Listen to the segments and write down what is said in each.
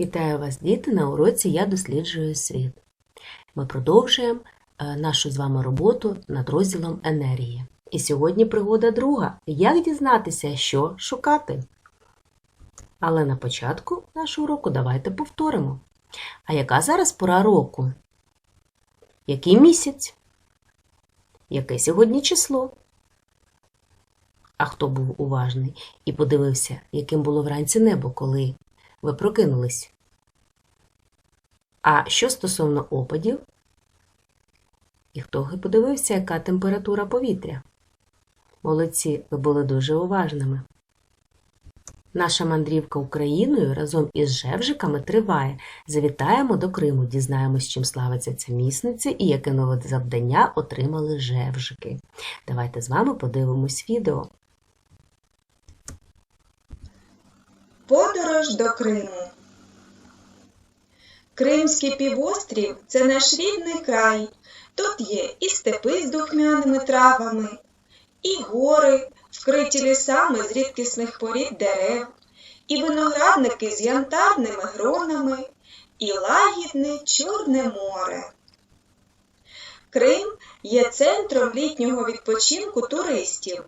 Вітаю вас, діти, на уроці Я досліджую світ. Ми продовжуємо е, нашу з вами роботу над розділом енергії. І сьогодні пригода друга. Як дізнатися, що шукати? Але на початку нашого уроку давайте повторимо. А яка зараз пора року? Який місяць? Яке сьогодні число? А хто був уважний і подивився, яким було вранці небо, коли ви прокинулись? А що стосовно опадів? І хто подивився, яка температура повітря? Молодці, ви були дуже уважними. Наша мандрівка Україною разом із Жевжиками триває. Завітаємо до Криму, дізнаємось, чим славиться ця місниця і яке нове завдання отримали Жевжики. Давайте з вами подивимось відео. Подорож до Криму. Кримський півострів це наш рідний край. Тут є і степи з духмяними травами, і гори, вкриті лісами з рідкісних порід дерев, і виноградники з янтарними гронами, і лагідне Чорне море. Крим є центром літнього відпочинку туристів.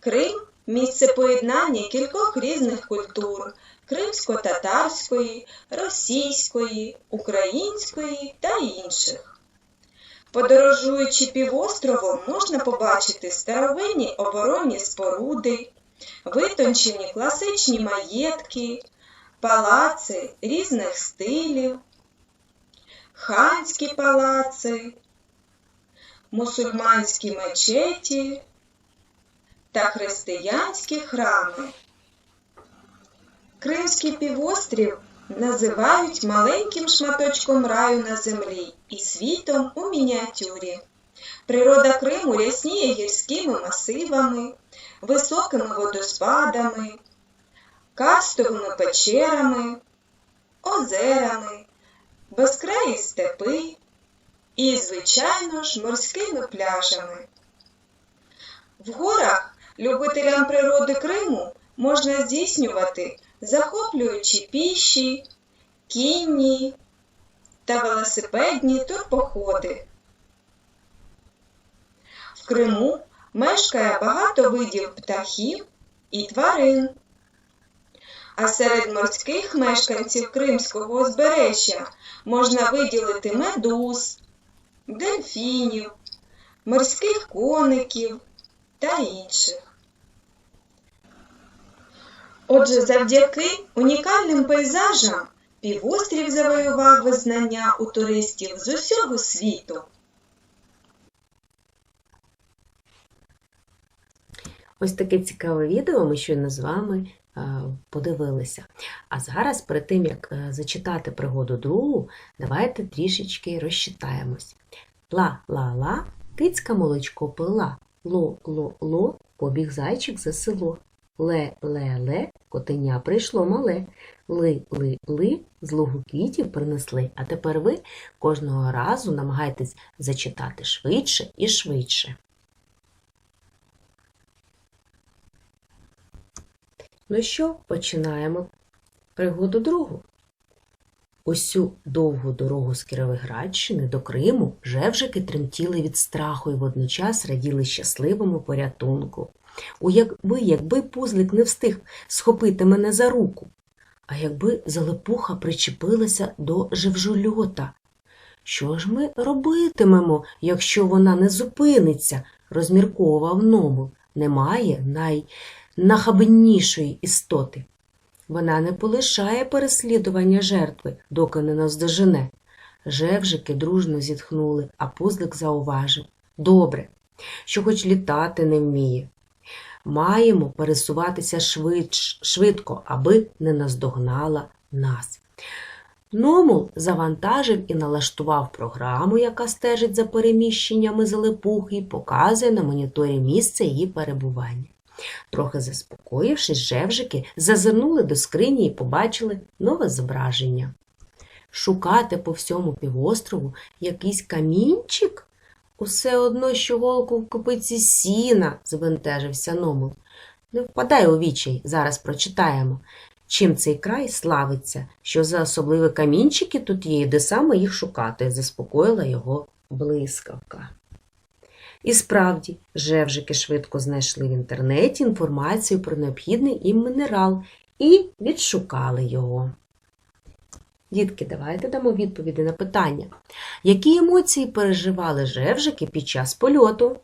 Крим місце поєднання кількох різних культур кримсько-татарської, російської, української та інших. Подорожуючи півостровом, можна побачити старовинні оборонні споруди, витончені класичні маєтки, палаци різних стилів, ханські палаци, мусульманські мечеті та християнські храми. Кримський півострів називають маленьким шматочком раю на землі і світом у мініатюрі. Природа Криму рясніє гірськими масивами, високими водоспадами, карстовими печерами, озерами, безкраї степи і, звичайно ж, морськими пляжами. В горах любителям природи Криму можна здійснювати захоплюючі піші, кінні та велосипедні турпоходи. В Криму мешкає багато видів птахів і тварин. А серед морських мешканців Кримського узбережжя можна виділити медуз, дельфінів, морських коників та інших. Отже, завдяки унікальним пейзажам півострів завоював визнання у туристів з усього світу. Ось таке цікаве відео ми щойно з вами е, подивилися. А зараз, перед тим, як е, зачитати пригоду другу, давайте трішечки розчитаємось. Ла-ла-ла, кицька молочко пила, ло-ло-ло, побіг зайчик за село. Ле-ле-ле, котеня прийшло мале. Ли-ли-ли, з лугу квітів принесли. А тепер ви кожного разу намагайтесь зачитати швидше і швидше. Ну що, починаємо пригоду другу. Усю довгу дорогу з Кіровоградщини до Криму жевжики тремтіли від страху і водночас раділи щасливому порятунку. У якби, якби пузлик не встиг схопити мене за руку, а якби залепуха причепилася до живжульота. Що ж ми робитимемо, якщо вона не зупиниться, розмірковував Номул. Немає найнахабнішої істоти. Вона не полишає переслідування жертви, доки не наздожене. Жевжики дружно зітхнули, а пузлик зауважив Добре, що хоч літати не вміє. Маємо пересуватися швидш, швидко, аби не наздогнала нас. Номул завантажив і налаштував програму, яка стежить за переміщеннями залепухи і показує на моніторі місце її перебування. Трохи заспокоївшись, жевжики зазирнули до скрині і побачили нове зображення. Шукати по всьому півострову якийсь камінчик? Усе одно, що голку в копиці сіна, збентежився Номул. Не впадай у вічай, зараз прочитаємо. чим цей край славиться, що за особливі камінчики тут є, і де саме їх шукати, заспокоїла його блискавка. І справді, жевжики швидко знайшли в інтернеті інформацію про необхідний їм мінерал і відшукали його. Дітки, давайте дамо відповіді на питання. Які емоції переживали жевжики під час польоту?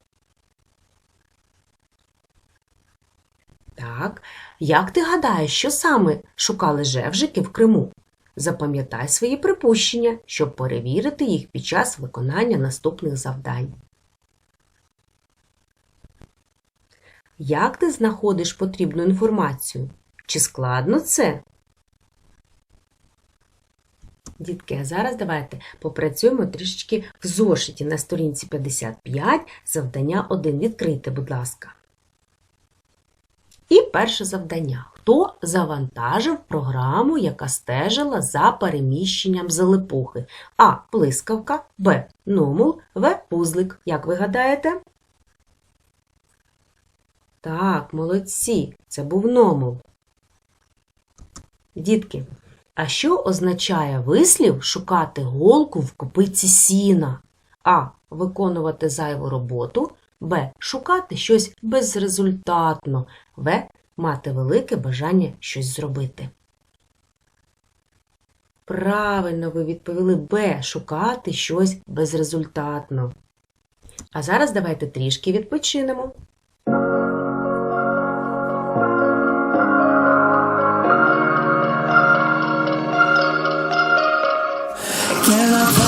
Так, як ти гадаєш, що саме шукали жевжики в Криму? Запам'ятай свої припущення, щоб перевірити їх під час виконання наступних завдань. Як ти знаходиш потрібну інформацію? Чи складно це? Дітки, а зараз давайте попрацюємо трішечки в зошиті на сторінці 55, завдання 1. Відкрийте, будь ласка. І перше завдання. Хто завантажив програму, яка стежила за переміщенням залипухи? А. Блискавка, Б. Номул, В. Пузлик. Як ви гадаєте? Так, молодці, це був номул. Дітки, а що означає вислів шукати голку в копиці сіна? А. Виконувати зайву роботу. Б. Шукати щось безрезультатно. В. Мати велике бажання щось зробити. Правильно ви відповіли Б. Шукати щось безрезультатно. А зараз давайте трішки відпочинемо. Till I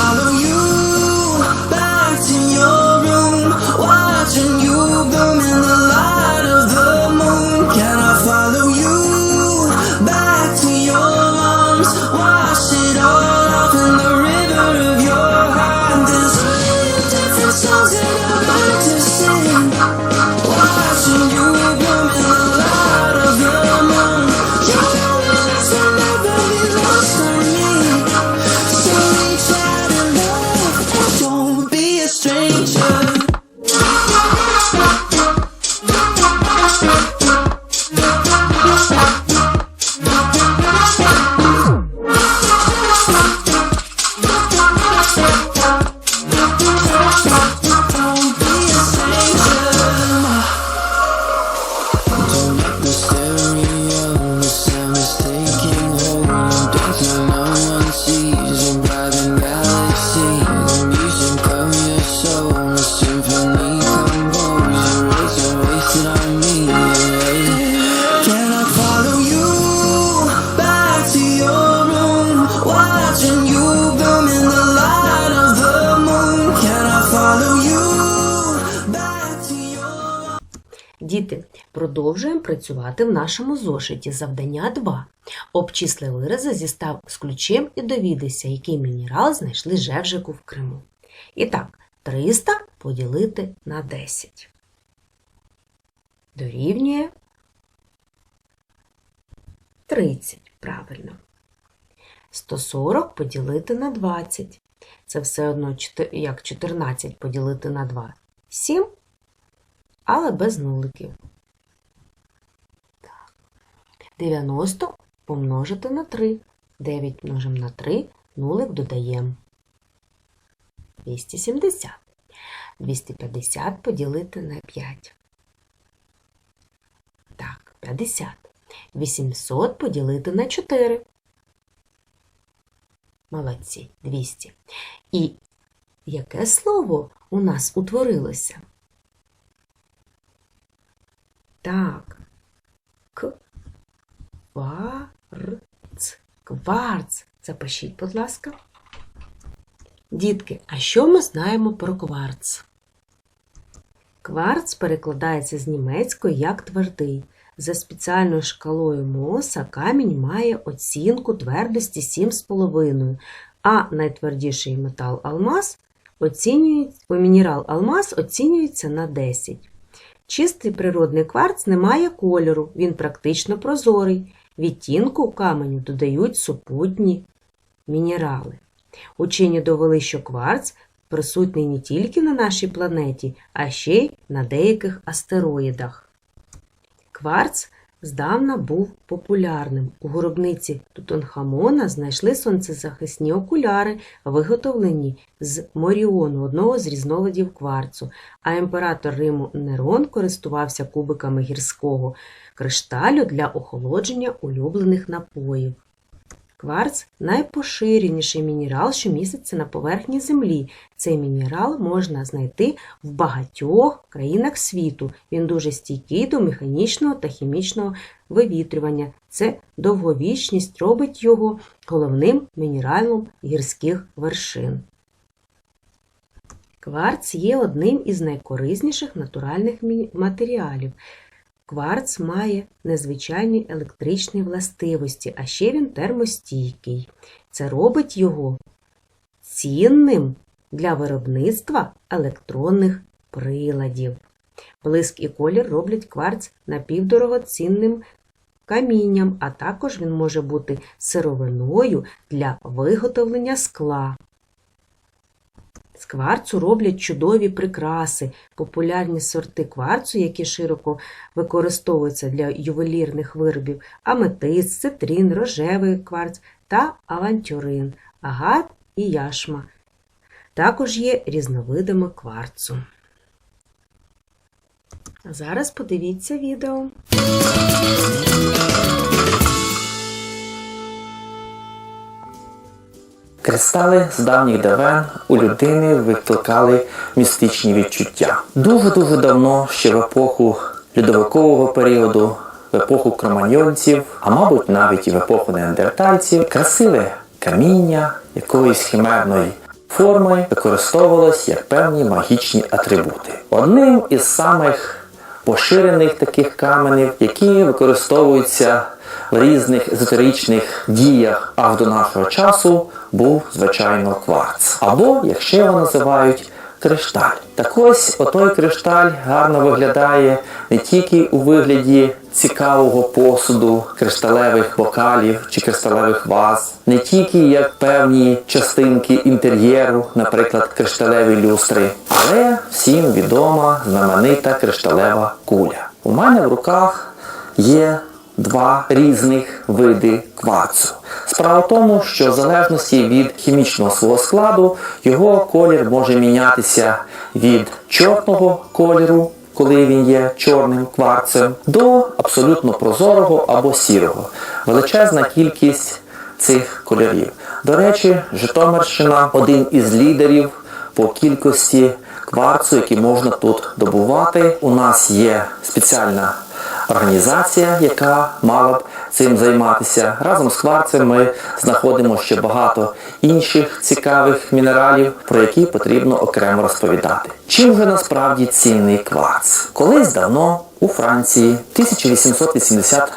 Діти, продовжуємо працювати в нашому зошиті. Завдання 2. Обчисли вирази зі став з ключем і довідайся, який мінерал знайшли жевжику в Криму. І так, 300 поділити на 10. Дорівнює 30. Правильно. 140 поділити на 20. Це все одно як 14 поділити на 2. 7 але без нуликів. 90 помножити на 3. 9 множимо на 3, нулик додаємо. 270. 250 поділити на 5. Так, 50. 800 поділити на 4. Молодці, 200. І яке слово у нас утворилося? Так. Кварц. Кварц. Запишіть, будь ласка. Дітки, а що ми знаємо про кварц? Кварц перекладається з німецької як твердий. За спеціальною шкалою Моса камінь має оцінку твердості 7,5, а найтвердіший метал алмаз оцінюється, о, мінерал алмаз оцінюється на 10. Чистий природний кварц не має кольору, він практично прозорий. Відтінку каменю додають супутні мінерали. Учені довели, що кварц присутній не тільки на нашій планеті, а ще й на деяких астероїдах. Кварц здавна був популярним. У гробниці Тутанхамона знайшли сонцезахисні окуляри, виготовлені з моріону, одного з різновидів кварцу, а імператор Риму Нерон користувався кубиками гірського кришталю для охолодження улюблених напоїв. Кварц найпоширеніший мінерал, що міститься на поверхні Землі. Цей мінерал можна знайти в багатьох країнах світу. Він дуже стійкий до механічного та хімічного вивітрювання. Це довговічність робить його головним мінералом гірських вершин. Кварц є одним із найкорисніших натуральних матеріалів. Кварц має незвичайні електричні властивості, а ще він термостійкий. Це робить його цінним для виробництва електронних приладів. Блиск і колір роблять кварц напівдорогоцінним камінням, а також він може бути сировиною для виготовлення скла. З кварцу роблять чудові прикраси, популярні сорти кварцу, які широко використовуються для ювелірних виробів, аметист, цитрин, рожевий кварц та авантюрин, агат і яшма. Також є різновидами кварцу. А зараз подивіться відео. Кристали з давніх давен у людини викликали містичні відчуття. Дуже-дуже давно, ще в епоху льодовикового періоду, в епоху кроманьонців, а мабуть навіть і в епоху неандертальців, красиве каміння якоїсь химерної форми використовувалось як певні магічні атрибути. Одним із самих поширених таких каменів, які використовуються різних езотеричних діях аж до нашого часу, був звичайно кварц. Або, якщо його називають, кришталь. Так ось отой кришталь гарно виглядає не тільки у вигляді цікавого посуду, кришталевих бокалів чи кришталевих ваз, не тільки як певні частинки інтер'єру, наприклад, кришталеві люстри, але всім відома знаменита кришталева куля. У мене в руках є два різних види кварцу. Справа в тому, що в залежності від хімічного свого складу його колір може мінятися від чорного кольору, коли він є чорним кварцем, до абсолютно прозорого або сірого. Величезна кількість цих кольорів. До речі, Житомирщина один із лідерів по кількості кварцу, які можна тут добувати. У нас є спеціальна організація, яка мала б цим займатися. Разом з кварцем ми знаходимо ще багато інших цікавих мінералів, про які потрібно окремо розповідати. Чим же насправді цінний кварц? Колись давно у Франції в 1880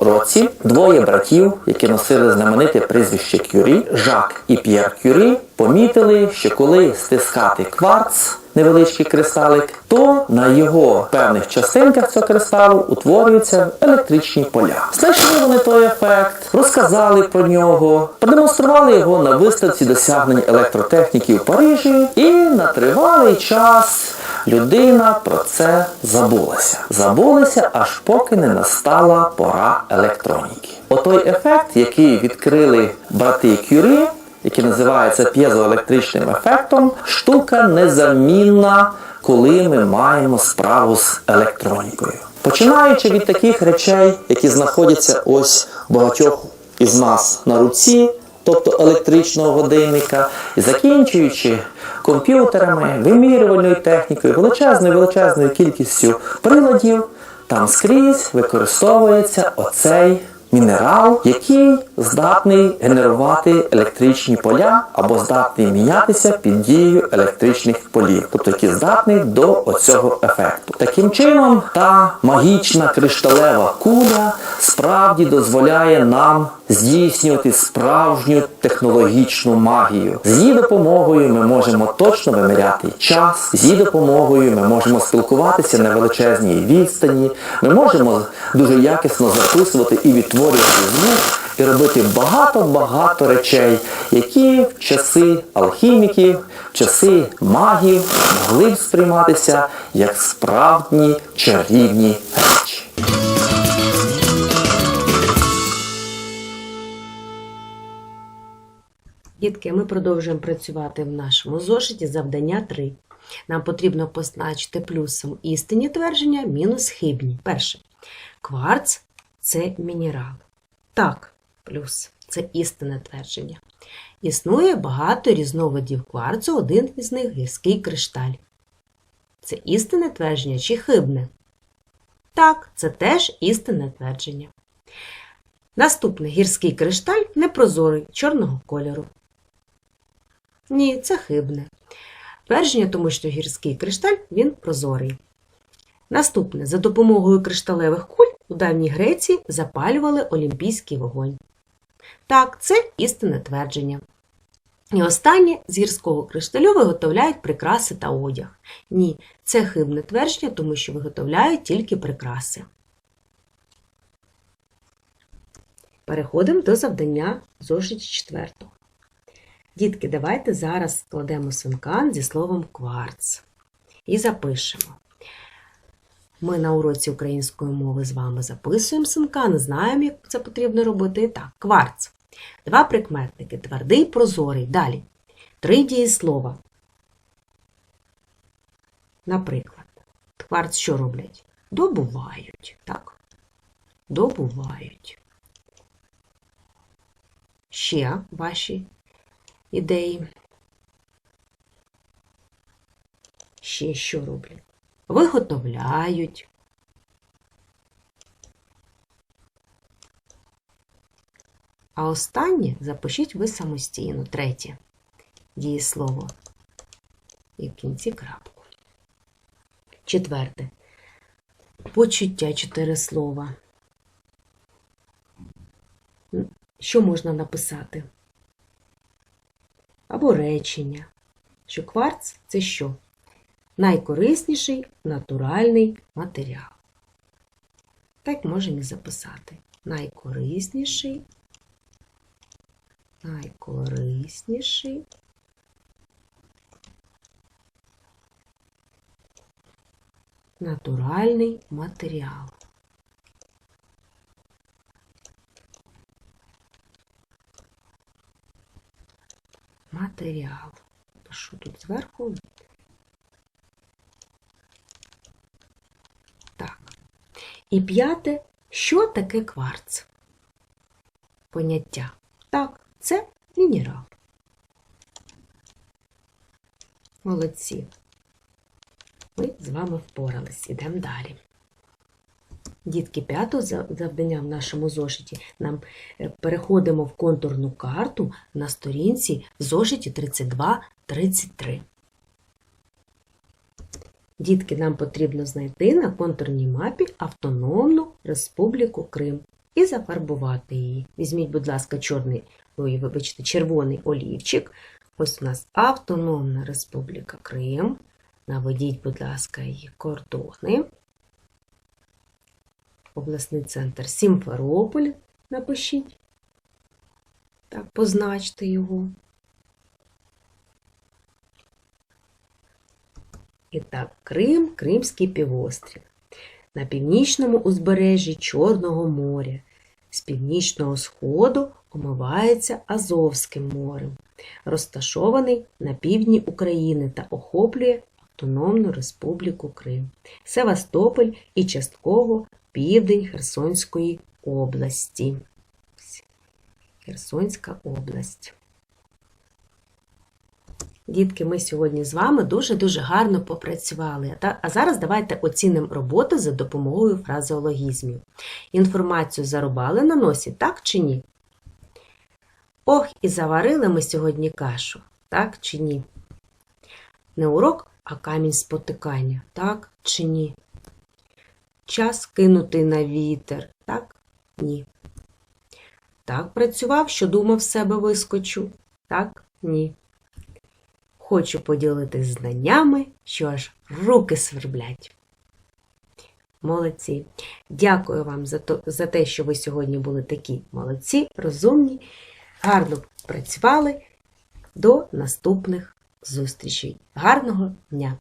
році двоє братів, які носили знамените прізвище Кюрі, Жак і П'єр Кюрі, помітили, що коли стискати кварц, невеличкий кристалик, то на його певних частинках цього кристалу утворюються електричні поля. Знайшли вони той ефект, розказали про нього, продемонстрували його на виставці досягнень електротехніки в Парижі, і на тривалий час людина про це забулася. Забулася, аж поки не настала пора електроніки. Отой ефект, який відкрили брати Кюрі, який називається п'єзоелектричним ефектом, штука незамінна, коли ми маємо справу з електронікою. Починаючи від таких речей, які знаходяться ось багатьох із нас на руці, тобто електричного годинника, і закінчуючи комп'ютерами, вимірювальною технікою, величезною величезною кількістю приладів, там скрізь використовується оцей мінерал, який здатний генерувати електричні поля або здатний мінятися під дією електричних полів, тобто який здатний до оцього ефекту. Таким чином, та магічна кришталева куля справді дозволяє нам здійснювати справжню технологічну магію. З її допомогою ми можемо точно виміряти час, з її допомогою ми можемо спілкуватися на величезній відстані, ми можемо дуже якісно записувати і відтворювати звук, і робити багато-багато речей, які в часи алхіміків, в часи магів могли б сприйматися як справжні чарівні Дітки, ми продовжуємо працювати в нашому зошиті завдання 3. Нам потрібно позначити плюсом істинні твердження, мінус хибні. Перше. Кварц це мінерал. Так, плюс це істинне твердження. Існує багато різновидів кварцу, один із них гірський кришталь. Це істинне твердження чи хибне? Так, це теж істинне твердження. Наступний гірський кришталь непрозорий, чорного кольору. Ні, це хибне. Твердження, тому що гірський кришталь він прозорий. Наступне. За допомогою кришталевих куль у давній Греції запалювали олімпійський вогонь. Так, це істинне твердження. І останнє з гірського кришталю виготовляють прикраси та одяг. Ні, це хибне твердження, тому що виготовляють тільки прикраси. Переходимо до завдання зошиті четвертого. Дітки, давайте зараз складемо синкан зі словом кварц і запишемо. Ми на уроці української мови з вами записуємо синкан, знаємо, як це потрібно робити. І так, кварц. Два прикметники твердий, прозорий. Далі. Три дієслова. Наприклад, кварц що роблять? Добувають. Так? Добувають. Ще ваші ідеї. Ще що роблять? Виготовляють. А останнє запишіть ви самостійно, третє дієслово. І в кінці крапку. Четверте. Почуття чотири слова. Що можна написати? Або речення. Що кварц це що? Найкорисніший натуральний матеріал. Так можемо і записати. Найкорисніший, найкорисніший натуральний матеріал. Матеріал. Пишу тут зверху. Так. І п'яте, що таке кварц? Поняття. Так, це мінерал. Молодці. Ми з вами впорались. Ідемо далі. Дітки, п'ятого завдання в нашому зошиті нам е, переходимо в контурну карту на сторінці в зошиті 32-33. Дітки, нам потрібно знайти на контурній мапі Автономну Республіку Крим і зафарбувати її. Візьміть, будь ласка, чорний, ой, вибачте, червоний олівчик. Ось у нас Автономна Республіка Крим. Наведіть, будь ласка, її кордони. Обласний центр Сімферополь. Напишіть. Так, позначте його. І так, Крим, Кримський півострів. На північному узбережжі Чорного моря. З північного сходу омивається Азовським морем, розташований на півдні України та охоплює Автономну Республіку Крим, Севастополь і частково південь Херсонської області. Херсонська область. Дітки, ми сьогодні з вами дуже-дуже гарно попрацювали. А зараз давайте оцінимо роботу за допомогою фразеологізмів. Інформацію зарубали на носі, так чи ні? Ох, і заварили ми сьогодні кашу, так чи ні? Не урок, а камінь спотикання, так чи ні? Час кинутий на вітер, так? Ні. Так працював, що думав себе вискочу, так? Ні. Хочу поділитись знаннями, що аж руки сверблять. Молодці. Дякую вам за, то, за те, що ви сьогодні були такі молодці, розумні, гарно працювали. До наступних зустрічей. Гарного дня!